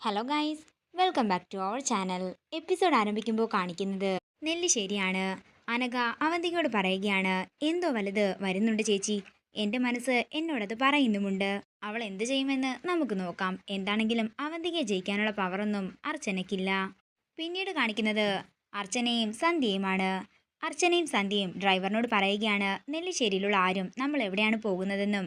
Hello guys welcome back to our channel episode ആരംഭിക്കുമ്പോൾ കാണിക്കുന്നത് നെല്ലിശ്ശേരിയാണ്. അനഘ അവന്തികയോട് പറയുകയാണ് എന്തോ വലുത് വരുന്നുണ്ട് ചേച്ചി. എന്റെ മനസ്സ് എന്നോടത് പറയുന്നുമുണ്ട്. അവൾ എന്ത് ചെയ്യുമെന്ന് നമുക്ക് നോക്കാം. എന്താണെങ്കിലും അവന്തികയെ ജയിക്കാനുള്ള പവറൊന്നും അർച്ചനയ്ക്കില്ല. പിന്നീട് കാണിക്കുന്നത് അർച്ചനയും സന്ധ്യയുമാണ്. അർച്ചനയും സന്ധ്യയും ഡ്രൈവറിനോട് പറയുകയാണ് നെല്ലിശ്ശേരിയിലുള്ള ആരും നമ്മൾ എവിടെയാണ് പോകുന്നതെന്നും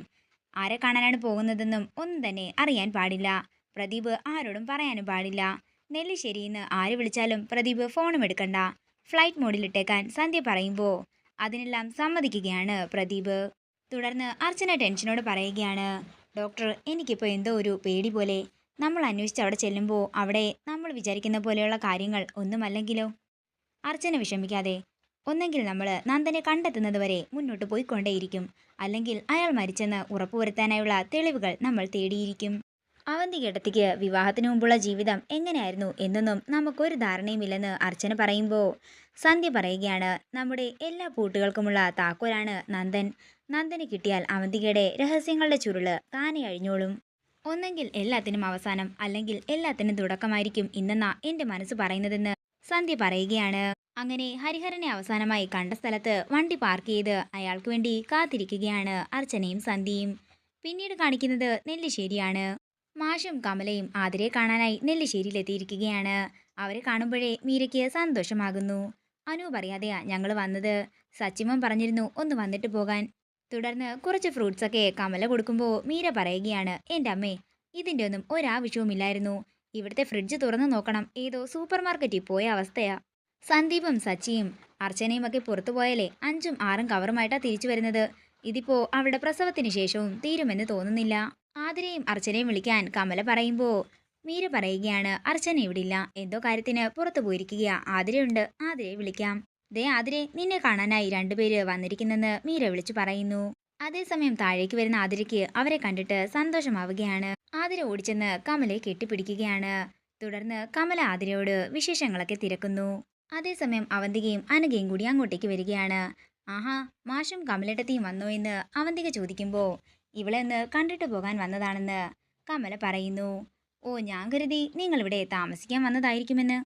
ആരെ കാണാനാണ് പോകുന്നതെന്നും ഒന്നും തന്നെ അറിയാൻ പാടില്ല. പ്രദീപ് ആരോടും പറയാനും പാടില്ല. നെല്ലിശ്ശേരിന്ന് ആര് വിളിച്ചാലും പ്രദീപ് ഫോണും എടുക്കണ്ട. ഫ്ലൈറ്റ് മോഡിലിട്ടേക്കാൻ സന്ധ്യ പറയുമ്പോൾ അതിനെല്ലാം സമ്മതിക്കുകയാണ് പ്രദീപ്. തുടർന്ന് അർച്ചന ടെൻഷനോട് പറയുകയാണ് ഡോക്ടർ എനിക്കിപ്പോൾ എന്തോ ഒരു പേടി പോലെ. നമ്മൾ അന്വേഷിച്ച് അവിടെ ചെല്ലുമ്പോൾ അവിടെ നമ്മൾ വിചാരിക്കുന്ന പോലെയുള്ള കാര്യങ്ങൾ ഒന്നുമല്ലെങ്കിലോ? അർച്ചന വിഷമിക്കാതെ ഒന്നെങ്കിൽ നമ്മൾ നന്ദനെ കണ്ടെത്തുന്നത് വരെ മുന്നോട്ട് പോയിക്കൊണ്ടേയിരിക്കും. അല്ലെങ്കിൽ അയാൾ മരിച്ചെന്ന് ഉറപ്പുവരുത്താനായുള്ള തെളിവുകൾ നമ്മൾ തേടിയിരിക്കും. അവന്തികേട്ടത്തിക്ക് വിവാഹത്തിന് മുമ്പുള്ള ജീവിതം എങ്ങനെയായിരുന്നു എന്നൊന്നും നമുക്കൊരു ധാരണയുമില്ലെന്ന് അർച്ചന പറയുമ്പോൾ സന്ധ്യ പറയുകയാണ് നമ്മുടെ എല്ലാ പൂട്ടുകൾക്കുമുള്ള താക്കോലാണ് നന്ദൻ. നന്ദന് കിട്ടിയാൽ അവന്തികയുടെ രഹസ്യങ്ങളുടെ ചുരുൾ താനെ അഴിഞ്ഞോളും. ഒന്നെങ്കിൽ എല്ലാത്തിനും അവസാനം അല്ലെങ്കിൽ എല്ലാത്തിനും തുടക്കമായിരിക്കും ഇന്നെന്നാ എന്റെ മനസ്സ് പറയുന്നതെന്ന് സന്ധ്യ പറയുകയാണ്. അങ്ങനെ ഹരിഹരനെ അവസാനമായി കണ്ട സ്ഥലത്ത് വണ്ടി പാർക്ക് ചെയ്ത് അയാൾക്ക് വേണ്ടി കാത്തിരിക്കുകയാണ് അർച്ചനയും സന്ധ്യയും. പിന്നീട് കാണിക്കുന്നത് നെല്ലിശ്ശേരിയാണ്. മാഷും കമലയും ആതിരെ കാണാനായി നെല്ലിശ്ശേരിയിലെത്തിയിരിക്കുകയാണ്. അവരെ കാണുമ്പോഴേ മീരയ്ക്ക് സന്തോഷമാകുന്നു. അനു പറയാതെയാ ഞങ്ങൾ വന്നത്. സച്ചിമൻ പറഞ്ഞിരുന്നു ഒന്ന് വന്നിട്ട് പോകാൻ. തുടർന്ന് കുറച്ച് ഫ്രൂട്ട്സൊക്കെ കമല കൊടുക്കുമ്പോൾ മീര പറയുകയാണ് എന്റെ അമ്മേ ഇതിന്റെ ഒന്നും ഒരാവശ്യവുമില്ലായിരുന്നു. ഇവിടുത്തെ ഫ്രിഡ്ജ് തുറന്നു നോക്കണം. ഏതോ സൂപ്പർ മാർക്കറ്റിൽ പോയ അവസ്ഥയാ. സന്ദീപും സച്ചിയും അർച്ചനയും ഒക്കെ പുറത്തു പോയാലേ അഞ്ചും ആറും കവറുമായിട്ടാണ് തിരിച്ചു വരുന്നത്. ഇതിപ്പോ അവളുടെ പ്രസവത്തിന് ശേഷവും തീരുമെന്ന് തോന്നുന്നില്ല. ആതിരയും അർച്ചനയും വിളിക്കാൻ കമല പറയുമ്പോൾ മീര പറയുകയാണ് അർച്ചന ഇവിടില്ല. എന്തോ കാര്യത്തിന് പുറത്തു പോയിരിക്കുക ആതിരയുണ്ട്. ആതിരയെ വിളിക്കാം. ദേ ആതിരെ നിന്നെ കാണാനായി രണ്ടുപേര് വന്നിരിക്കുന്നെന്ന് മീര വിളിച്ചു പറയുന്നു. അതേസമയം താഴേക്ക് വരുന്ന ആതിരയ്ക്ക് അവരെ കണ്ടിട്ട് സന്തോഷമാവുകയാണ്. ആതിര ഓടിച്ചെന്ന് കമലയെ കെട്ടിപ്പിടിക്കുകയാണ്. തുടർന്ന് കമല ആതിരയോട് വിശേഷങ്ങളൊക്കെ തിരക്കുന്നു. അതേസമയം അവന്തികയും അനഘയും കൂടി അങ്ങോട്ടേക്ക് വരികയാണ്. ആഹാ മാഷും കമലട്ടത്തിയും വന്നോ എന്ന് അവന്തിക ചോദിക്കുമ്പോൾ ഇവളെന്ന് കണ്ടിട്ട് പോകാൻ വന്നതാണെന്ന് കമല പറയുന്നു. ഓ ഞാൻ കരുതി നിങ്ങളിവിടെ താമസിക്കാൻ വന്നതായിരിക്കുമെന്ന്.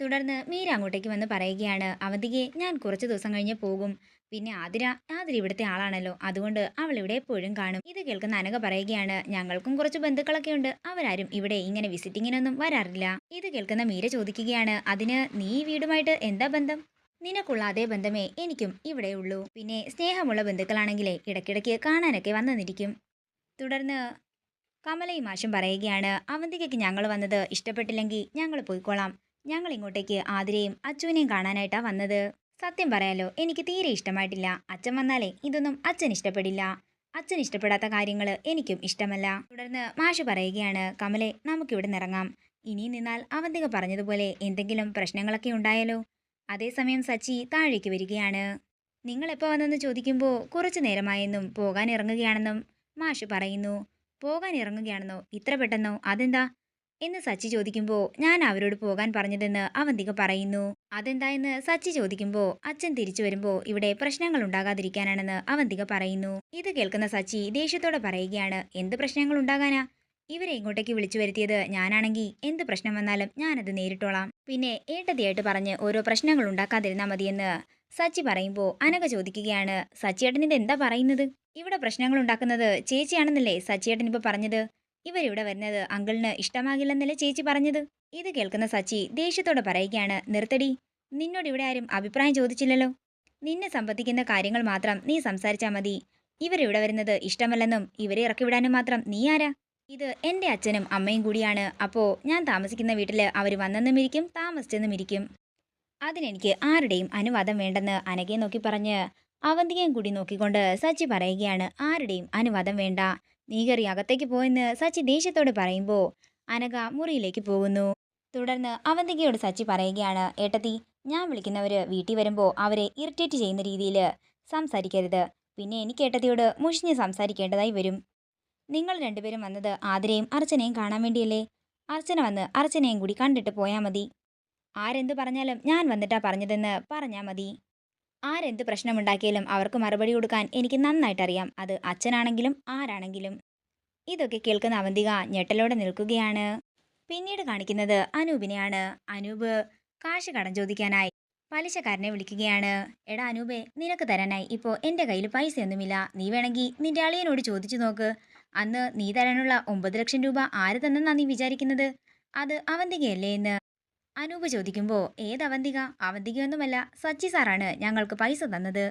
തുടർന്ന് മീര അങ്ങോട്ടേക്ക് വന്ന് പറയുകയാണ്. അവന്തികയെ ഞാൻ കുറച്ച് ദിവസം കഴിഞ്ഞ് പോകും. പിന്നെ ആതിര ആതിര ഇവിടുത്തെ ആളാണല്ലോ. അതുകൊണ്ട് അവൾ ഇവിടെ എപ്പോഴും കാണും. ഇത് കേൾക്കുന്ന അനക പറയുകയാണ്. ഞങ്ങൾക്കും കുറച്ച് ബന്ധുക്കളൊക്കെ ഉണ്ട്. അവരാരും ഇവിടെ ഇങ്ങനെ വിസിറ്റിങ്ങിനൊന്നും വരാറില്ല. ഇത് കേൾക്കുന്ന മീര ചോദിക്കുകയാണ്. അതിന് നീ വീടുമായിട്ട് എന്താ ബന്ധം? നിനക്കുള്ള അതേ ബന്ധമേ എനിക്കും ഇവിടെ ഉള്ളൂ. പിന്നെ സ്നേഹമുള്ള ബന്ധുക്കളാണെങ്കിലേ ഇടയ്ക്കിടയ്ക്ക് കാണാനൊക്കെ വന്നെന്നിരിക്കും തുടർന്ന് കമലയും മാഷും പറയുകയാണ് അവന്തികയ്ക്ക് ഞങ്ങൾ വന്നത് ഇഷ്ടപ്പെട്ടില്ലെങ്കിൽ ഞങ്ങൾ പോയിക്കോളാം. ഞങ്ങൾ ഇങ്ങോട്ടേക്ക് ആതിരയും അച്ചുവിനെയും കാണാനായിട്ടാണ് വന്നത്. സത്യം പറയാലോ എനിക്ക് തീരെ ഇഷ്ടമായിട്ടില്ല. അച്ഛൻ വന്നാലേ ഇതൊന്നും അച്ഛൻ ഇഷ്ടപ്പെടില്ല. അച്ഛൻ ഇഷ്ടപ്പെടാത്ത കാര്യങ്ങൾ എനിക്കും ഇഷ്ടമല്ല. തുടർന്ന് മാഷ് പറയുകയാണ് കമലെ നമുക്കിവിടെ നിറങ്ങാം ഇനി നിന്നാൽ അവന്തിക പറഞ്ഞതുപോലെ എന്തെങ്കിലും പ്രശ്നങ്ങളൊക്കെ ഉണ്ടായാലോ? അതേസമയം സച്ചി താഴേക്ക് വരികയാണ്. നിങ്ങൾ എപ്പോൾ വന്നെന്ന് ചോദിക്കുമ്പോൾ കുറച്ചു നേരമായെന്നും പോകാൻ ഇറങ്ങുകയാണെന്നും മാഷ് പറയുന്നു. പോകാൻ ഇറങ്ങുകയാണെന്നോ? ഇത്ര പെട്ടെന്നോ? അതെന്താ? എന്ന് സച്ചി ചോദിക്കുമ്പോൾ ഞാൻ അവരോട് പോകാൻ പറഞ്ഞതെന്ന് അവന്തിക പറയുന്നു. അതെന്താ? എന്ന് സച്ചി ചോദിക്കുമ്പോൾ അച്ഛൻ തിരിച്ചു വരുമ്പോൾ ഇവിടെ പ്രശ്നങ്ങൾ ഉണ്ടാകാതിരിക്കാനാണെന്ന് അവന്തിക പറയുന്നു. ഇത് കേൾക്കുന്ന സച്ചി ദേഷ്യത്തോടെ പറയുകയാണ്. എന്ത് പ്രശ്നങ്ങൾ ഉണ്ടാകാനാ? ഇവരെ ഇങ്ങോട്ടേക്ക് വിളിച്ചു വരുത്തിയത് ഞാനാണെങ്കിൽ എന്ത് പ്രശ്നം വന്നാലും ഞാനത് നേരിട്ടോളാം. പിന്നെ ഏട്ടതിയായിട്ട് പറഞ്ഞ് ഓരോ പ്രശ്നങ്ങൾ ഉണ്ടാക്കാതിരുന്നാൽ മതിയെന്ന് സച്ചി പറയുമ്പോൾ അനക ചോദിക്കുകയാണ് സച്ചിയേട്ടൻ ഇത് എന്താ പറയുന്നത്? ഇവിടെ പ്രശ്നങ്ങൾ ഉണ്ടാക്കുന്നത് ചേച്ചിയാണെന്നല്ലേ സച്ചിയേട്ടൻ ഇപ്പോൾ പറഞ്ഞത്? ഇവരിവിടെ വരുന്നത് അങ്കിളിന് ഇഷ്ടമാകില്ലെന്നല്ലേ ചേച്ചി പറഞ്ഞത്? ഇത് കേൾക്കുന്ന സച്ചി ദേഷ്യത്തോടെ പറയുകയാണ് നിർത്തടി നിന്നോട് ഇവിടെ ആരും അഭിപ്രായം ചോദിച്ചില്ലല്ലോ. നിന്നെ സംബന്ധിക്കുന്ന കാര്യങ്ങൾ മാത്രം നീ സംസാരിച്ചാൽ മതി. ഇവരിവിടെ വരുന്നത് ഇഷ്ടമല്ലെന്നും ഇവരെ ഇറക്കിവിടാനും മാത്രം നീ ആരാ? ഇത് എന്റെ അച്ഛനും അമ്മയും കൂടിയാണ്. അപ്പോൾ ഞാൻ താമസിക്കുന്ന വീട്ടിൽ അവർ വന്നെന്നും ഇരിക്കും താമസിച്ചെന്നും ഇരിക്കും അതിനെനിക്ക് ആരുടെയും അനുവാദം വേണ്ടെന്ന് അനകയെ നോക്കി പറഞ്ഞ് അവന്തികയും കൂടി നോക്കിക്കൊണ്ട് സച്ചി പറയുകയാണ് ആരുടെയും അനുവാദം വേണ്ട. നീ കയറി അകത്തേക്ക് പോയെന്ന് സച്ചി ദേഷ്യത്തോട് പറയുമ്പോൾ അനക മുറിയിലേക്ക് പോകുന്നു. തുടർന്ന് അവന്തികയോട് സച്ചി പറയുകയാണ് ഏട്ടത്തി ഞാൻ വിളിക്കുന്നവര് വീട്ടിൽ വരുമ്പോൾ അവരെ ഇറിറ്റേറ്റ് ചെയ്യുന്ന രീതിയിൽ സംസാരിക്കരുത്. പിന്നെ എനിക്ക് ഏട്ടത്തിയോട് മുഷിഞ്ഞ് സംസാരിക്കേണ്ടതായി വരും. നിങ്ങൾ രണ്ടുപേരും വന്നത് ആതിരയും അർച്ചനയും കാണാൻ വേണ്ടിയല്ലേ? അർച്ചന വന്ന് അർച്ചനയും കൂടി കണ്ടിട്ട് പോയാൽ മതി. ആരെന്ത് പറഞ്ഞാലും ഞാൻ വന്നിട്ടാ പറഞ്ഞതെന്ന് പറഞ്ഞാൽ മതി. ആരെന്ത് പ്രശ്നമുണ്ടാക്കിയാലും അവർക്ക് മറുപടി കൊടുക്കാൻ എനിക്ക് നന്നായിട്ടറിയാം. അത് അച്ഛനാണെങ്കിലും ആരാണെങ്കിലും. ഇതൊക്കെ കേൾക്കുന്ന അവന്തിക ഞെട്ടലോടെ നിൽക്കുകയാണ്. പിന്നീട് കാണിക്കുന്നത് അനൂപിനെയാണ്. അനൂപ് കാശ് കടം ചോദിക്കാനായി പലിശക്കാരനെ വിളിക്കുകയാണ്. എടാ അനൂപേ നിനക്ക് തരാനായി. ഇപ്പോൾ എന്റെ കയ്യിൽ പൈസയൊന്നുമില്ല. നീ വേണമെങ്കിൽ നിന്റെ അളിയനോട് ചോദിച്ചു നോക്ക്. അന്ന് നീ തരാനുള്ള ഒമ്പത് ലക്ഷം രൂപ ആര് തന്നെന്നാ നീ വിചാരിക്കുന്നത്? അത് അവന്തികയല്ലേ എന്ന്? അനൂപ് ചോദിക്കുമ്പോൾ ഏത് അവന്തിക? അവന്തികയൊന്നുമല്ല. സച്ചി സാറാണ് ഞങ്ങൾക്ക് പൈസ തന്നത്.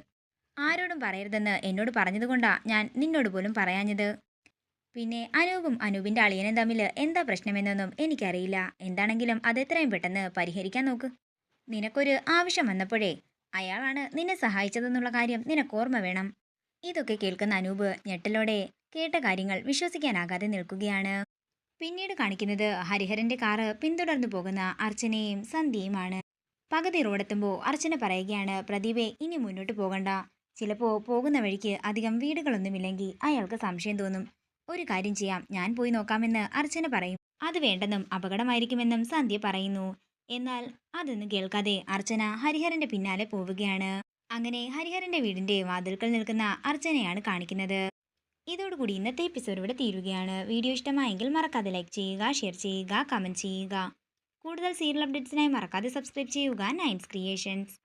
ആരോടും പറയരുതെന്ന് എന്നോട് പറഞ്ഞതുകൊണ്ടാ ഞാൻ നിന്നോട് പോലും പറയാഞ്ഞത്. പിന്നെ അനൂപും അനൂപിന്റെ അളിയനും തമ്മിൽ എന്താ പ്രശ്നമെന്നൊന്നും എനിക്കറിയില്ല. എന്താണെങ്കിലും അത് എത്രയും പെട്ടെന്ന് പരിഹരിക്കാൻ നോക്ക്. നിനക്കൊരു ആവശ്യം വന്നപ്പോഴേ അയാളാണ് നിന്നെ സഹായിച്ചതെന്നുള്ള കാര്യം നിനക്ക് ഓർമ്മ വേണം. ഇതൊക്കെ കേൾക്കുന്ന അനൂപ് ഞെട്ടലോടെ കേട്ട കാര്യങ്ങൾ വിശ്വസിക്കാനാകാതെ നിൽക്കുകയാണ്. പിന്നീട് കാണിക്കുന്നത് ഹരിഹരന്റെ കാറ് പിന്തുടർന്നു പോകുന്ന അർച്ചനയും സന്ധ്യയുമാണ്. പകുതി റോഡെത്തുമ്പോൾ അർച്ചന പറയുകയാണ് പ്രദീപെ ഇനി മുന്നോട്ട് പോകണ്ട. ചിലപ്പോൾ പോകുന്ന വഴിക്ക് അധികം വീടുകളൊന്നുമില്ലെങ്കിൽ അയാൾക്ക് സംശയം തോന്നും. ഒരു കാര്യം ചെയ്യാം ഞാൻ പോയി നോക്കാമെന്ന് അർച്ചന പറയും. അത് വേണ്ടെന്നും അപകടമായിരിക്കുമെന്നും സന്ധ്യ പറയുന്നു. എന്നാൽ അതൊന്നും കേൾക്കാതെ അർച്ചന ഹരിഹരന്റെ പിന്നാലെ പോവുകയാണ്. അങ്ങനെ ഹരിഹരന്റെ വീടിന്റെ വാതിൽക്കൽ നിൽക്കുന്ന അർച്ചനയാണ് കാണിക്കുന്നത്. ഇതോടുകൂടി ഇന്നത്തെ എപ്പിസോഡ് ഇവിടെ തീരുകയാണ്. വീഡിയോ ഇഷ്ടമായെങ്കിൽ മറക്കാതെ ലൈക്ക് ചെയ്യുക ഷെയർ ചെയ്യുക കമന്റ് ചെയ്യുക. കൂടുതൽ സീരിയൽ അപ്ഡേറ്റ്സിനായി മറക്കാതെ സബ്സ്ക്രൈബ് ചെയ്യുക. നയൻസ് ക്രിയേഷൻസ്